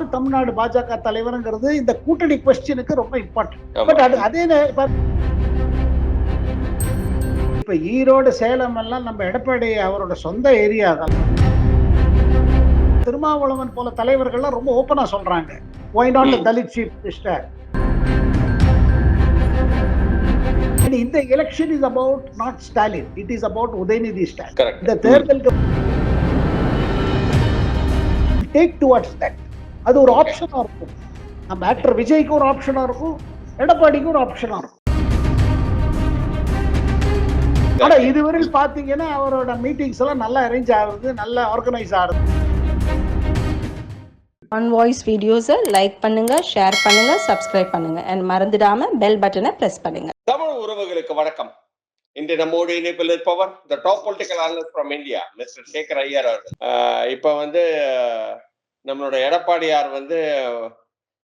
யாரு தமிழ்நாடு பாஜக தலைவருங்கிறது இந்த கூட்டணி கொஸ்டினுக்கு ரொம்ப இம்பார்ட்டன்ட். பட் அது இப்ப ஈரோடு சேலம் எல்லாம் நம்ம எடப்பாடி அவரோட சொந்த ஏரியா தான் திருமாவளவன் போல தலைவர்கள்லாம் ரொம்ப ஓப்பனா சொல்றாங்க ஒய் நாட் ம். தலித் சீஃப் மினிஸ்டர் இந்த election is about not Stalin it is about Udhayanidhi Stalin. இந்த தேர்தலுக்கு டேக் டுவர்ட்ஸ் தட் அது ஒரு ஆப்ஷனா இருக்கும். நம்ம ஆக்டர் விஜய்க்கு ஒரு ஆப்ஷனா இருக்கும் எடப்பாடிக்கு ஒரு ஆப்ஷனா இருக்கும். ஆனா இதுவரையில் பாத்தீங்கன்னா அவரோட மீட்டிங்ஸ் எல்லாம் நல்லா அரேஞ்ச் ஆகுது நல்லா ஆர்கனைஸ் ஆகுது. ஆன் வாய்ஸ் வீடியோஸை லைக் பண்ணுங்க ஷேர் பண்ணுங்க சப்ஸ்கிரைப் பண்ணுங்க. அண்ட் மறந்துடாம பெல் பட்டனை பிரஸ் பண்ணுங்க. தமிழ் உறவுகளுக்கு வணக்கம். இன்று நம்மோடு இணைப்பில் இருப்பவர் the top political analyst from India mister Shekhar Iyer அவர்கள். இப்ப வந்து நம்மளோட எடப்பாடியார் வந்து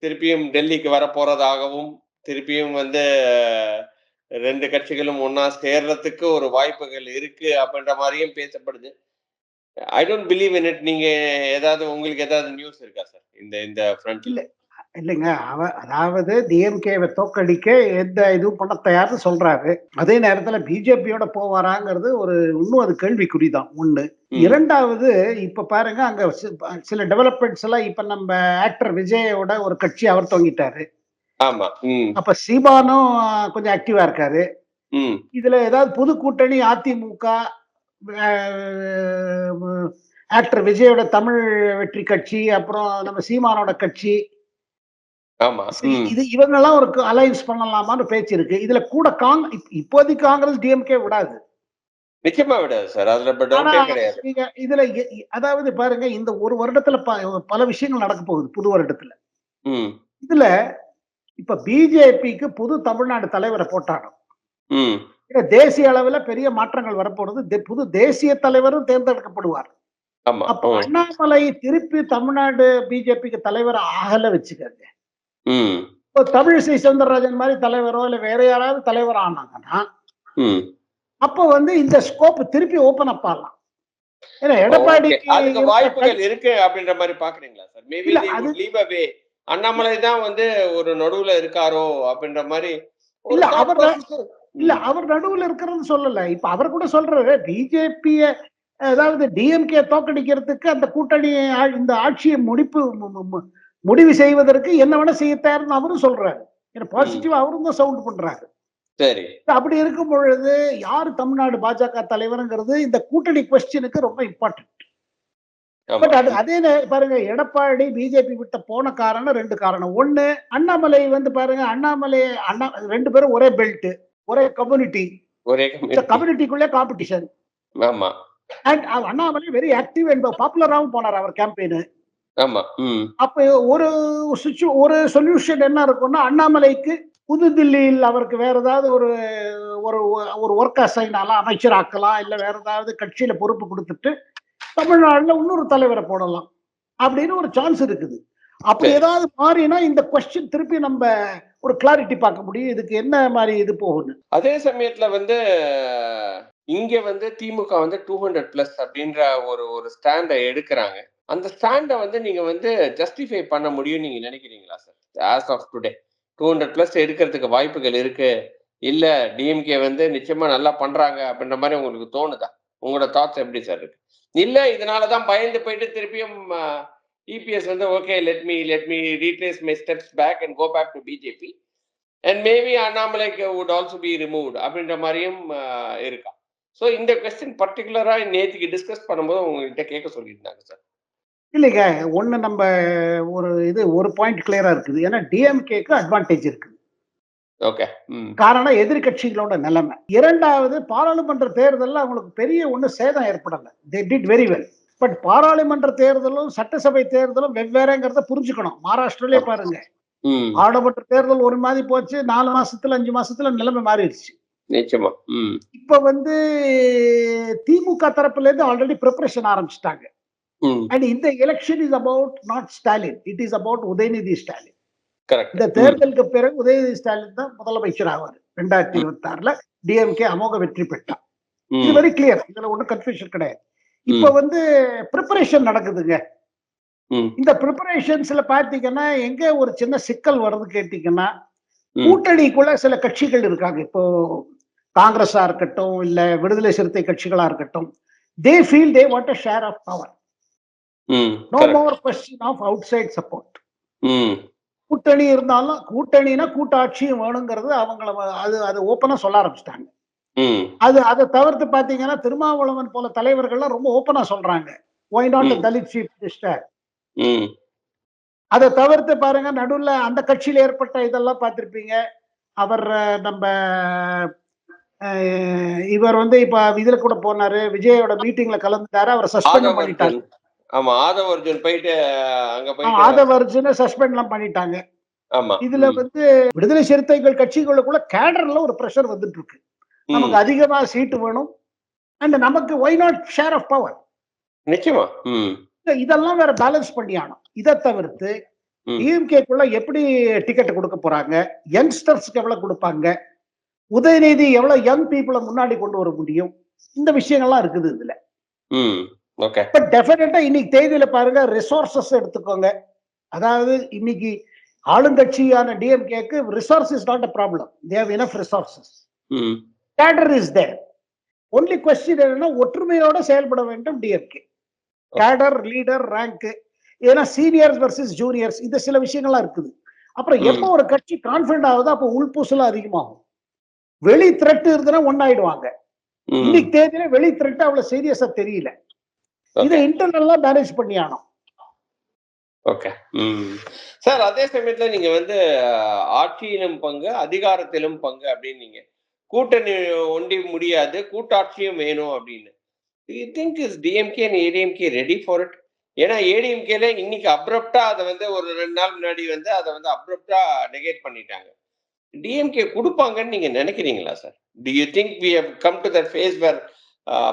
திருப்பியும் டெல்லிக்கு வர போறதாகவும் திருப்பியும் வந்து ரெண்டு கட்சிகளும் ஒன்னா சேர்றதுக்கு ஒரு வாய்ப்புகள் இருக்கு அப்படின்ற மாதிரியும் பேசப்படுது. I don't believe in it நீங்க ஏதாவது உங்களுக்கு ஏதாவது நியூஸ் இருக்கா சார் இந்த இந்த ஃப்ரண்ட் இல்ல. இல்லைங்க. அவ அதாவது டிஎம்கேவை தோக்கடிக்க எந்த இதுவும் பண்ண தயார்னு சொல்றாரு. அதே நேரத்துல பிஜேபியோட போவாராங்கிறது ஒரு இன்னும் அது கேள்விக்குறிதான். ஒன்று இரண்டாவது இப்ப பாருங்க அங்க சில டெவலப்மெண்ட்ஸ் எல்லாம் இப்ப நம்ம ஆக்டர் விஜயோட ஒரு கட்சி அவர் தொங்கிட்டாரு ஆமா அப்ப சீமானும் கொஞ்சம் ஆக்டிவா இருக்காரு. இதுல ஏதாவது புது கூட்டணி அதிமுக ஆக்டர் விஜயோட தமிழ் வெற்றி கட்சி அப்புறம் நம்ம சீமானோட கட்சி. இது இவங்கெல்லாம் ஒரு அலைன்ஸ் பண்ணலாமான்னு பேச்சு இருக்கு. இதுல கூட காங் இப்ப- இப்போதைக்கு காங்கிரஸ் டிஎம்கே விடாது. நிச்சயமா விடாது சார். அதுல கிடையாது. இதுல அதாவது பாருங்க இந்த ஒரு வருடத்துல பல விஷயங்கள் நடக்க போகுது புது வருடத்துல. இதுல இப்ப பிஜேபிக்கு புது தமிழ்நாடு தலைவரை போட்டாங்க. தேசிய அளவுல பெரிய மாற்றங்கள் வரப்போறது புது தேசிய தலைவரும் தேர்ந்தெடுக்கப்படுவார் அப்ப அண்ணாமலை திருப்பி தமிழ்நாடு பிஜேபிக்கு தலைவர் ஆகல வச்சுக்கோங்க. தமிழிசை சவுந்தரராஜன் மாதிரி தலைவரோ இல்ல வேற யாராவது தலைவர் ஆனாங்கன்னா அப்போ வந்து இந்த ஸ்கோப் திருப்பி ஓபன் அப் ஆகலாம். ஏன்னா. எடப்பாடிக்கு வாய்ப்புகள் இருக்கு அப்படின்ற மாதிரி பாக்குறீங்களா சார்? மேபி அண்ணாமலை தான் வந்து ஒரு நடுவுல இருக்காரோ அப்படின்ற மாதிரி இல்ல, அவர் இல்ல அவர் நடுவுல இருக்கிறது சொல்லல. இப்ப அவர் கூட சொல்றாரு பிஜேபிய அதாவது டிஎம்கே தோக்கடிக்கிறதுக்கு அந்த கூட்டணி ஆ- இந்த ஆட்சியை முடிப்பு முடிவு செய்வதற்கு என்ன வேணா செய்ய தயார்னு அவரும் சொல்றாரு. ஏன்னா பாசிட்டிவ் அவரும் தான் சவுண்ட் பண்றாரு. சரி. அப்படி இருக்கும் பொழுது யார் தமிழ்நாடு பாஜக தலைவருங்கிறது இந்த கூட்டணி கொஸ்டினுக்கு ரொம்ப இம்பார்ட்டன்ட் பட் அது அதே பாருங்க எடப்பாடி பிஜேபி விட்ட போன காரணம் ரெண்டு காரணம். ஒண்ணு அண்ணாமலை வந்து பாருங்க அண்ணாமலை அண்ணா ரெண்டு பேரும் ஒரே பெல்ட் ஒரே கம்யூனிட்டி ஒரே. கம்யூனிட்டிக்குள்ளே காம்படிஷன் ஆமா. And Annamalai very active and பாப்புலராகவும் போனார் அவர் கேம்பெயின் ஆமா அப்ப ஒரு சுச்சு ஒரு சொல்யூஷன் என்ன இருக்கும்னா அண்ணாமலைக்கு புதுதில்லியில் அவருக்கு வேற ஏதாவது ஒரு ஒரு ஒரு ஒர்க் அசைன் ஆகலாம் அமைச்சர் ஆக்கலாம் இல்ல வேற ஏதாவது கட்சியில பொறுப்பு கொடுத்துட்டு தமிழ்நாடுல இன்னொரு தலைவரை போடலாம் அப்படின்னு ஒரு சான்ஸ் இருக்குது. அப்படி. ஏதாவது மாறினா இந்த கொஸ்டின் திருப்பி நம்ம ஒரு கிளாரிட்டி பார்க்க முடியும். இதுக்கு என்ன மாதிரி இது போகும்னு. அதே சமயத்துல வந்து இங்க வந்து திமுக வந்து டூ ஹண்ட்ரட் பிளஸ் அப்படின்ற ஒரு ஒரு ஸ்டாண்டை எடுக்கிறாங்க. அந்த ஸ்டாண்டை வந்து நீங்க வந்து ஜஸ்டிஃபை பண்ண முடியும் நீங்க நினைக்கிறீங்களா sir as of today two hundred plus எடுக்கிறதுக்கு வாய்ப்புகள் இருக்கு. இல்ல டிஎம்கே வந்து நிச்சயமா நல்லா பண்றாங்க அப்படின்ற மாதிரி உங்களுக்கு தோணுதா? உங்களோட தாட்ஸ் எப்படி சார் இருக்கு? இல்ல இதனாலதான் பயந்து போயிட்டு திருப்பியும் இபிஎஸ் வந்து okay let me let me retrace my steps back and go back to BJP and maybe அண்ணாமலைக்கு வுட் ஆல்சோ பி ரிமூவ்ட் அப்படின்ற மாதிரியும் இருக்கா? ஸோ இந்த கொஸ்டின் பர்டிகுலரா நேற்றுக்கு டிஸ்கஸ் பண்ணும்போது உங்ககிட்ட கேட்க சொல்லியிருந்தாங்க சார் இல்லைங்க ஒண்ணு நம்ம ஒரு இது ஒரு பாயிண்ட் கிளியரா இருக்குது. ஏன்னா டிஎம்கேக்கு அட்வான்டேஜ் இருக்குது. ஓகே காரணம் எதிர்க்கட்சிகளோட நிலைமை. இரண்டாவது பாராளுமன்ற தேர்தலில் அவங்களுக்கு பெரிய ஒண்ணு சேதம் ஏற்படலை. They did very well but பாராளுமன்ற தேர்தலும் சட்டசபை தேர்தலும் வெவ்வேறங்கிறத புரிஞ்சுக்கணும். மகாராஷ்டிராலே பாருங்க. பாராளுமன்ற தேர்தல் ஒரு மாதிரி போச்சு நாலு மாசத்துல அஞ்சு மாசத்துல நிலைமை மாறிடுச்சு. நிச்சயமா இப்ப வந்து திமுக தரப்புல இருந்து ஆல்ரெடி ப்ரிப்பரேஷன் ஆரம்பிச்சிட்டாங்க. அண்ட் இந்த election is about not Stalin it is about Udhayanidhi Stalin இந்த தேர்தலுக்கு பிறகு உதயநிதி ஸ்டாலின் தான் முதலமைச்சர் ஆவார். ரெண்டாயிரத்தி இருபத்தி ஆறுல டிஎம்கே அமோக வெற்றி பெற்றார். இது வெரி கிளியர் இதுல ஒன்றும் கன்ஃபியூஷன் கிடையாது. இப்ப வந்து ப்ரிப்பரேஷன் நடக்குதுங்க. இந்த ப்ரிப்பரேஷன்ஸ்ல பாத்தீங்கன்னா எங்க ஒரு சின்ன சிக்கல் வருது கேட்டீங்கன்னா. கூட்டணிக்குள்ள சில கட்சிகள் இருக்காங்க. இப்போ காங்கிரஸா இருக்கட்டும் இல்ல விடுதலை சிறுத்தை கட்சிகளா இருக்கட்டும் they feel they want a share of power no. More question of outside support கூட்டணி இருந்தாலும் கூட்டணினா கூட்டாட்சியும் வேணுங்கிறது அவங்கள அது அது ஓப்பனா சொல்ல ஆரம்பிச்சிட்டாங்க. அது அதை தவிர்த்து பாத்தீங்கன்னா திருமாவளவன் போல தலைவர்கள்லாம் ரொம்ப ஓப்பனா சொல்றாங்க. Why not. Dalit chief minister அதை தவிர்த்து பாருங்க நடுவுல அந்த கட்சியில ஏற்பட்ட இதெல்லாம் பார்த்திருப்பீங்க. அவர் நம்ம இவர் வந்து இப்ப இதுல கூட போனாரு. விஜயோட மீட்டிங்ல கலந்துட்டாரு. அவரை சஸ்பெண்ட் அர்ஜுன் ஆமா ஆதவ அர்ஜுன் போயிட்டு அங்க போயிட்டு ஆதவ அர்ஜுன சஸ்பெண்ட் எல்லாம் பண்ணிட்டாங்க. ஆமா. இதுல வந்து விடுதலை சிறுத்தைகள் கட்சிகளுக்குள்ள கேடர்ல ஒரு பிரஷர் வந்துட்டு இருக்கு. நமக்கு அதிகமா சீட்டு வேணும். அண்ட் நமக்கு why not share of power நிச்சயமா. இதெல்லாம் வேற பேலன்ஸ் பண்ணியானோம் இதை தவிர்த்து. டிஎம்கேக்குள்ள எப்படி டிக்கெட் கொடுக்க போறாங்க? யங்ஸ்டர்ஸ்க்கு எவ்வளவு கொடுப்பாங்க? உதயநிதி எவ்வளவு யங் பீப்புளை முன்னாடி கொண்டு வர முடியும்? இந்த விஷயங்கள்லாம் இருக்குது இதுல. பட் டெஃபினட்டா இன்னைக்கு தேதியில பாருங்க ரிசோர்சஸ் எடுத்துக்கோங்க. அதாவது இன்னைக்கு ஆளுங்கட்சியான டிஎம்கேக்கு resource is not a problem they've enough resources cadre is there only question என்னன்னா ஒற்றுமையோட செயல்பட வேண்டும் டிஎம்கே கேடர் லீடர் ரேங்க் ஏன்னா சீனியர்ஸ் வர்சஸ் ஜூனியர்ஸ் இந்த சில விஷயங்கள்லாம் இருக்குது. அப்புறம் ம். எப்போ ஒரு கட்சி கான்பிடன்ட் ஆகுதோ அப்போ உள்பூசலும் அதிகமாகும். வெளி த்ரெட் இருந்ததுன்னா ஒன்னாயிடுவாங்க ம் இன்னைக்கு தேதியில வெளி த்ரெட் அவ்வளவு சீரியஸா தெரியல. இதை இன்டர்னல்லா மேனேஜ் பண்ணியானோம் ஓகே சார் அதே சமயத்துல நீங்க வந்து ஆட்சியிலும் பங்கு அதிகாரத்திலும் பங்கு அப்படின்னு நீங்க கூட்டணி ஒண்டி முடியாது கூட்டாட்சியும் வேணும் அப்படின்னு. You think is DMK and ADMK ready for it ஏன்னா ஏடிஎம்கேல இன்னைக்கு அப்ரப்டா அதை வந்து ஒரு ரெண்டு நாள் முன்னாடி வந்து அதை வந்து அப்ரப்டா நெகேட் பண்ணிட்டாங்க. டிஎம்கே கொடுப்பாங்கன்னு நீங்க நினைக்கிறீங்களா sir do you think we have come to that phase where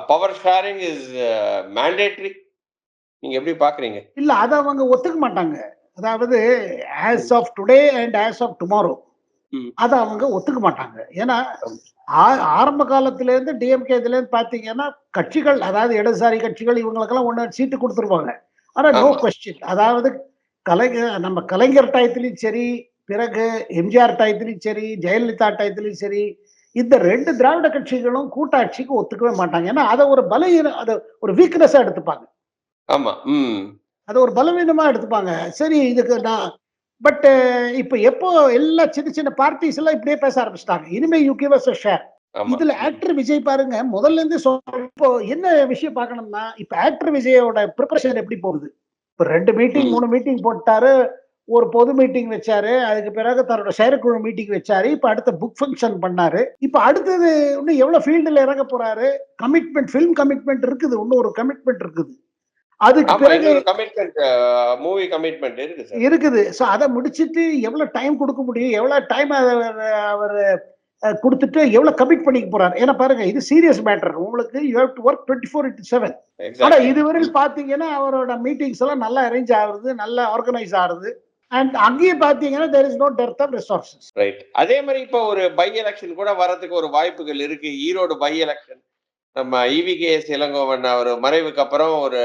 power sharing is mandatory நீங்க எப்படி பாக்குறீங்க? இல்ல அதை அவங்க ஒத்துக்க மாட்டாங்க. அதாவது as of today and as of tomorrow. அதை அவங்க ஒத்துக்க மாட்டாங்க. ஏன்னா ஆரம்ப காலத்துல இருந்து டிஎம்கே இதுல இருந்து பாத்தீங்கன்னா கட்சிகள் அதாவது இடதுசாரி கட்சிகள் இவங்களுக்கெல்லாம் ஒண்ணு சீட்டு கொடுத்துருவாங்க. ஆனா நோ. கொஸ்டின் அதாவது கலைஞர் நம்ம கலைஞர் டயத்திலையும் சரி பிறகு எம்ஜிஆர் டயத்திலையும் சரி ஜெயலலிதா டயத்திலையும் சரி இந்த ரெண்டு திராவிட கட்சிகளும் கூட்டாட்சிக்கு ஒத்துக்கவே மாட்டாங்க. ஏன்னா அதை ஒரு பலவீன அதை ஒரு வீக்னஸா எடுத்துப்பாங்க. ஆமா ம். அதை ஒரு பலவீனமா எடுத்துப்பாங்க. சரி இதுக்கு நான் பட் இப்போ எப்போ எல்லா சின்ன சின்ன பார்ட்டிஸ் எல்லாம் இப்படியே பேச ஆரம்பிச்சிட்டாங்க. இனிமே யூ கிவ் அஸ் ஷேர் இதுல ஆக்டர் விஜய் பாருங்க முதல்ல இருந்து. இப்போ என்ன விஷயம் பார்க்கணும்னா இப்ப ஆக்டர் விஜயோட ப்ரிப்பரேஷன் எப்படி போகுது? இப்போ ரெண்டு மீட்டிங். மூணு மீட்டிங் போட்டாரு ஒரு பொது மீட்டிங் வச்சாரு. அதுக்கு பிறகு தன்னோட செயற்குழு மீட்டிங் வச்சாரு. இப்ப அடுத்த புக் ஃபங்க்ஷன் பண்ணாரு. இப்ப அடுத்தது இன்னும் எவ்வளவு ஃபீல்டுல இறங்க போறாரு? கமிட்மெண்ட் ஃபிலிம் கமிட்மெண்ட் இருக்குது. இன்னும் ஒரு கமிட்மெண்ட் இருக்குது. அதுக்கு பிறகு கமிட்மெண்ட் மூவி கமிட்மெண்ட் இருக்கு சார். இருக்குது. ஸோ அதை முடிச்சிட்டு எவ்வளவு டைம் கொடுக்க முடியும்? எவ்வளவு டைம் அவர் கொடுத்துட்டு எவ்வளவு கமிட் பண்ணிக்க போறாரு? ஏன்னா பாருங்க இது சீரியஸ் மேட்டர் உங்களுக்கு you have to work twenty four into seven ஆனா எக்ஸாக்ட் இதுவரையில் பாத்தீங்கன்னா அவரோட மீட்டிங்ஸ் எல்லாம் நல்லா அரேஞ்ச் ஆகுது நல்லா ஆர்கனைஸ் ஆகுது அண்ட் அங்கேயும் பாத்தீங்கன்னா there is no dearth of resources right அதே மாதிரி இப்போ ஒரு பை எலெக்ஷன் கூட வரதுக்கு ஒரு வாய்ப்புகள் இருக்கு. ஈரோடு பை எலெக்ஷன் நம்ம E இவிகேஎஸ் இளங்கோவன் அவர் மறைவுக்கு அப்புறம் ஒரு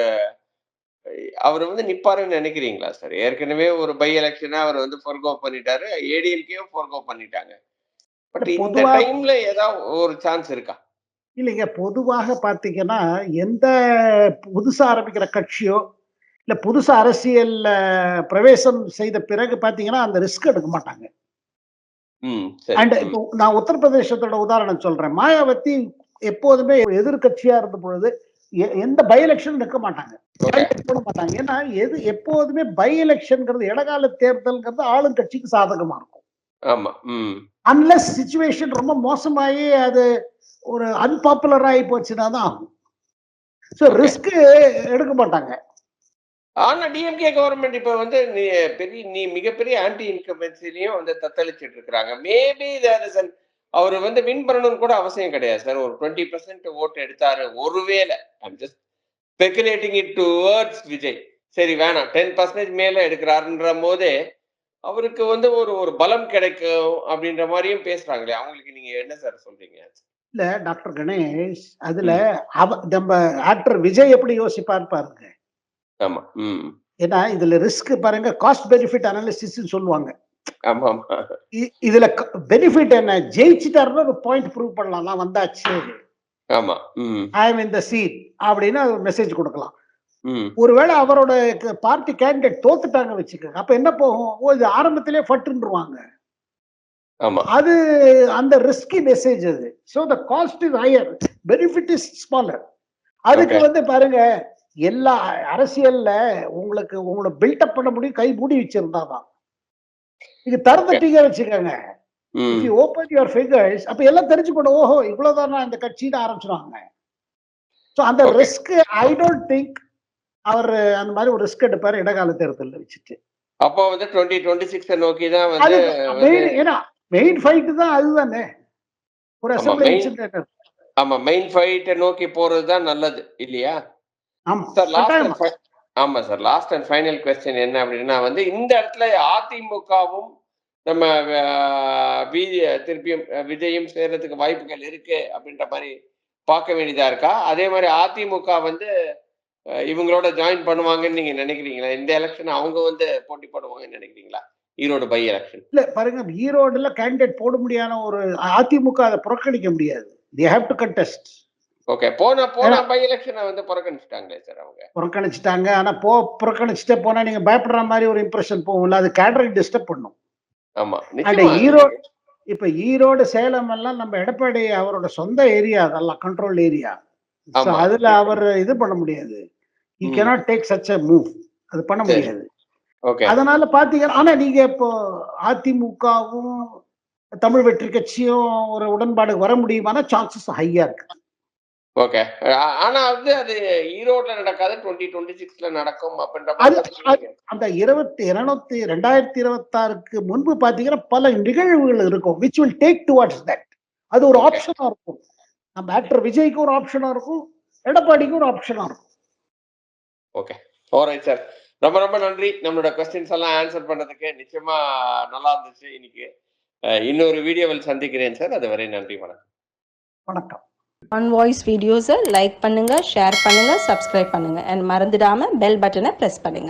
அவர் வந்து நிப்பாருன்னு நினைக்கிறீங்களா சார் ஏற்கனவே ஒரு பை எலெக்ஷனா அவர் வந்து ஃபோர்கோ பண்ணிட்டாரு. ஏடிஎம்கேயும் ஃபோர்கோ பண்ணிட்டாங்க. பட் இந்த டைம்ல ஏதாவது ஒரு சான்ஸ் இருக்கா? இல்லைங்க பொதுவாக பாத்தீங்கன்னா எந்த புதுசா ஆரம்பிக்கிற கட்சியோ இல்ல புதுசா அரசியல் பிரவேசம் செய்த பிறகு பாத்தீங்கன்னா அந்த ரிஸ்க் எடுக்க மாட்டாங்க. அண்ட் இப்போ நான் உத்தரப்பிரதேசத்தோட உதாரணம் சொல்றேன். மாயாவதி எப்போதுமே எதிர்கட்சியா இருந்த பொழுது எந்த பை எலெக்ஷன் நிற்க மாட்டாங்க. போட மாட்டாங்க. ஏன்னா எது எப்போதுமே பை எலெக்ஷன்ங்கிறது இடகால தேர்தல்ங்கிறது ஆளுங்கட்சிக்கு சாதகமா இருக்கும். அன்லஸ் சுச்சுவேஷன் ரொம்ப மோசமாயி அது ஒரு அன்பாப்புலர் ஆகி போச்சுன்னா தான் ஆகும். ஸோ. ரிஸ்க் எடுக்க மாட்டாங்க. ஆனா டிஎம்கே கவர்மெண்ட் இப்ப வந்து நீ பெரிய நீ மிகப்பெரிய ஆன்டி இன்கம்பன்சிலையும் வந்து தத்தளிச்சிட்டு இருக்கிறாங்க மேபி தேர் இஸ் அவர் வந்து வின் பண்ணணும்னு கூட அவசியம் கிடையாது சார் ஒரு டுவெண்ட்டி பர்சன்ட் ஓட்டு எடுத்தாரு ஒருவேளை. I'm just speculating it towards Vijay சரி வேணாம். டென் பர்சன்டேஜ் மேல எடுக்கிறாருன்ற போதே அவருக்கு வந்து ஒரு ஒரு பலம் கிடைக்கும் அப்படின்ற மாதிரியும் பேசுறாங்களே. அவங்களுக்கு நீங்க என்ன சார் சொல்றீங்க? இல்ல டாக்டர் கணேஷ் அதுல அவ நம்ம ஆக்டர் விஜய் எப்படி யோசிப்பார் பாருங்க. ஆமா ம். ஏன்னா இதுல ரிஸ்க் பாருங்க காஸ்ட் பெனிஃபிட் அனாலிசிஸ் சொல்லுவாங்க. ஆமா இதுல பெனிஃபிட் என்ன? ஜெயிச்சுட்டாருன்னா ஒரு பாயிண்ட் ப்ரூவ் பண்ணலாம். நான் வந்தாச்சு. ஆமா ஐ எம் இந்த சீட் அப்படின்னு மெசேஜ் கொடுக்கலாம். ஒருவேளை அவரோட பார்ட்டி கேண்டிடேட் தோத்துட்டாங்க வச்சுக்கோங்க. அப்ப என்ன போகும்? ஓ இது ஆரம்பத்திலே ஃபட்டுருவாங்க ஆமா. அது அந்த ரிஸ்கி மெசேஜ் அது. So the cost is higher benefit is smaller அதுக்கு. வந்து பாருங்க எல்லா அரசியல்ல உங்களுக்கு உங்களை பில்டப் பண்ண முடியும் கை மூடி வச்சிருந்தாதான் நீங்க திறந்துட்டீங்க வச்சுக்கோங்க. ஓபன் யுவர் ஃபிகர்ஸ் அப்ப எல்லாம் தெரிஞ்சுக்கணும். ஓஹோ இவ்வளவுதான் இந்த கட்சின்னு ஆரம்பிச்சிருவாங்க. ஸோ அந்த. ரிஸ்க் ஐ டோன்ட் திங்க் அவர் அந்த மாதிரி ஒரு ரிஸ்க் எடுப்பாரு இடகால தேர்தலில் வச்சுட்டு. அப்போ வந்து டுவெண்ட்டி டுவெண்ட்டி சிக்ஸ் நோக்கி தான் வந்து மெயின் ஏன்னா மெயின் ஃபைட் தான் அதுதானே. ஒரு அசம்பிளி ஆமா மெயின் ஃபைட்டை நோக்கி போறது தான் நல்லது இல்லையா? சார் கட்டாயமா. லாஸ்ட் ஆமா sir last and final question என்ன அப்படின்னா வந்து இந்த இடத்துல அதிமுகவும் நம்ம திருப்பியும் விஜயும் சேர்றதுக்கு வாய்ப்புகள் இருக்கு அப்படின்ற மாதிரி பார்க்க வேண்டியதா இருக்கா? அதே மாதிரி அதிமுக வந்து இவங்களோட ஜாயின் பண்ணுவாங்கன்னு நீங்க நினைக்கிறீங்களா? இந்த எலெக்ஷன் அவங்க வந்து போட்டி போடுவாங்கன்னு நினைக்கிறீங்களா? ஈரோடு பை எலெக்ஷன் இல்ல பாருங்க ஈரோடுல கேண்டிடேட் போட முடியாத ஒரு அதிமுக அதை புறக்கணிக்க முடியாது. They have to contest okay போன போன பை எலெக்ஷனை வந்து புறக்கணிச்சிட்டாங்களே சார் அவங்க புறக்கணிச்சிட்டாங்க ஆனா போ புறக்கணிச்சுட்டே போனா நீங்க பயப்படுற மாதிரி ஒரு இம்ப்ரெஷன் போகும்ல அது கேடரை டிஸ்டர்ப் பண்ணும் ஆமா நிச்சயமா. ஈரோடு இப்ப ஈரோடு சேலம் எல்லாம் நம்ம எடப்பாடி அவரோட சொந்த ஏரியா அதெல்லாம் கண்ட்ரோல் ஏரியா. அதுல அவர் இது பண்ண முடியாது ம். cannot take such a move அது பண்ண. முடியாது அதனால பாத்தீங்கன்னா ஆனா நீங்க இப்போ அதிமுகவும் தமிழ் வெற்றி கட்சியும் ஒரு உடன்பாடு வர முடியுமான சான்சஸ் ஹையா இருக்கு ஓகே ஆனா வந்து அது ஈரோட்ல நடக்காது டுவெண்ட்டி டுவெண்ட்டி சிக்ஸ்ல நடக்கும் அப்படின்ற அது-. அந்த இருபத்தி இருநூத்தி ரெண்டாயிரத்தி இருபத்தாறுக்கு முன்பு பாத்தீங்கன்னா பல நிகழ்வுகள் இருக்கும். Which will take towards that அது ஒரு. ஆப்ஷனா இருக்கும். நம்ம ஆக்டர் விஜய்க்கு ஒரு ஆப்ஷனா இருக்கும். எடப்பாடிக்கு ஒரு ஆப்ஷனா இருக்கும். ஓகே ஓரைட் சார் ரொம்ப ரொம்ப நன்றி. நம்மளோட கொஸ்டின்ஸ் எல்லாம் ஆன்சர் பண்ணதுக்கு. நிச்சயமா நல்லா இருந்துச்சு இன்னைக்கு. இன்னொரு வீடியோவில் சந்திக்கிறேன் சார் அதுவரை நன்றி வணக்கம். வணக்கம். ஆன் வாய்ஸ் வீடியோஸை லைக் பண்ணுங்கள் ஷேர் பண்ணுங்கள் சப்ஸ்கிரைப் பண்ணுங்கள் அண்ட் மறந்துடாமல் பெல் பட்டனை ப்ரெஸ் பண்ணுங்கள்